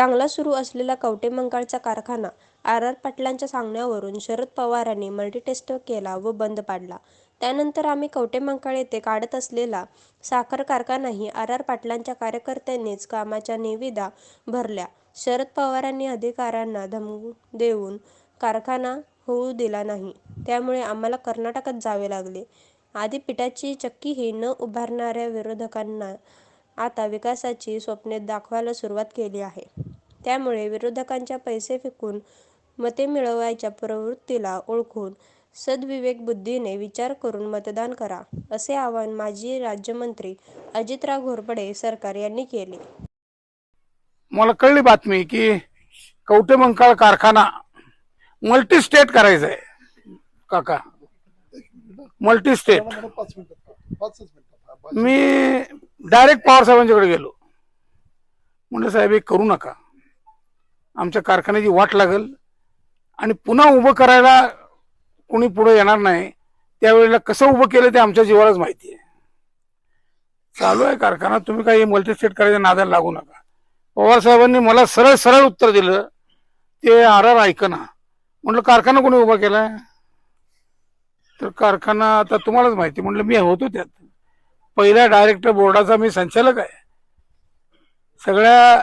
चांगला सुरू असलेला कवठेमंकाळचा कारखाना आर आर पाटलांच्या सांगण्यावरून शरद पवारांनी मल्टीटेस्ट केला व बंद पाडला. त्यानंतर आम्ही कवठेमंकाळ येथे काढत असलेला साखर कारखानाही आर आर पाटलांच्या कार्यकर्त्यांनीच कामाच्या निविदा भरल्या. शरद पवारांनी अधिकाऱ्यांना धमकी देऊन कारखाना होऊ दिला नाही. त्यामुळे आम्हाला कर्नाटकात जावे लागले. आधी पिठाची चक्कीही न उभारणाऱ्या विरोधकांना आता विकासाची स्वप्ने दाखवायला सुरुवात केली आहे. त्यामुळे विरोधकांच्या पैसे फेकून मते मिळवायच्या प्रवृत्तीला ओळखून सद्विवेकबुद्धीने विचार करून मतदान करा असे आवाहन माजी राज्यमंत्री अजितराव घोरपडे सरकार यांनी केले. मला कळली बातमी की कवटेमंकाळ कारखाना मल्टी स्टेट करायचा आहे काका मल्टी स्टेट मी डायरेक्ट पवार साहेबांच्याकडे गेलो. म्हणलं साहेब हे करू नका. आमच्या कारखान्याची वाट लागल आणि पुन्हा उभं करायला कोणी पुढे येणार नाही. त्यावेळेला कसं उभं केलं ते आमच्या जीवालाच माहिती आहे. चालू आहे कारखाना. तुम्ही काही मल्टीस्टेट करायच्या नादाला लागू नका. पवार साहेबांनी मला सरळ सरळ उत्तर दिलं. ते आर आर ऐकना म्हटलं कारखाना कोणी उभा केलाय? तर कारखाना आता तुम्हालाच माहिती. म्हटलं मी होतो त्यात. पहिल्या डायरेक्टर बोर्डाचा मी संचालक आहे. सगळ्या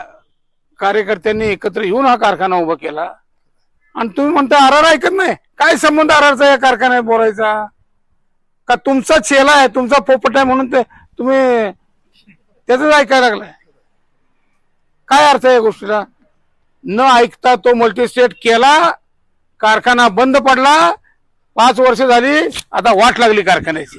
कार्यकर्त्यांनी एकत्र येऊन हा कारखाना उभा केला. आणि तुम्ही म्हणता आर ऐकत नाही? काय संबंध आरआरचा या कारखान्यात बोलायचा? का तुमचा चेला आहे तुमचा पोपट आहे म्हणून ते तुम्ही त्याच ऐकायला लागलाय. काय अर्थ आहे या गोष्टीला न ऐकता तो मल्टीस्टेट केला कारखाना बंद पडला पाच वर्ष झाली आता वाट लागली कारखान्याची.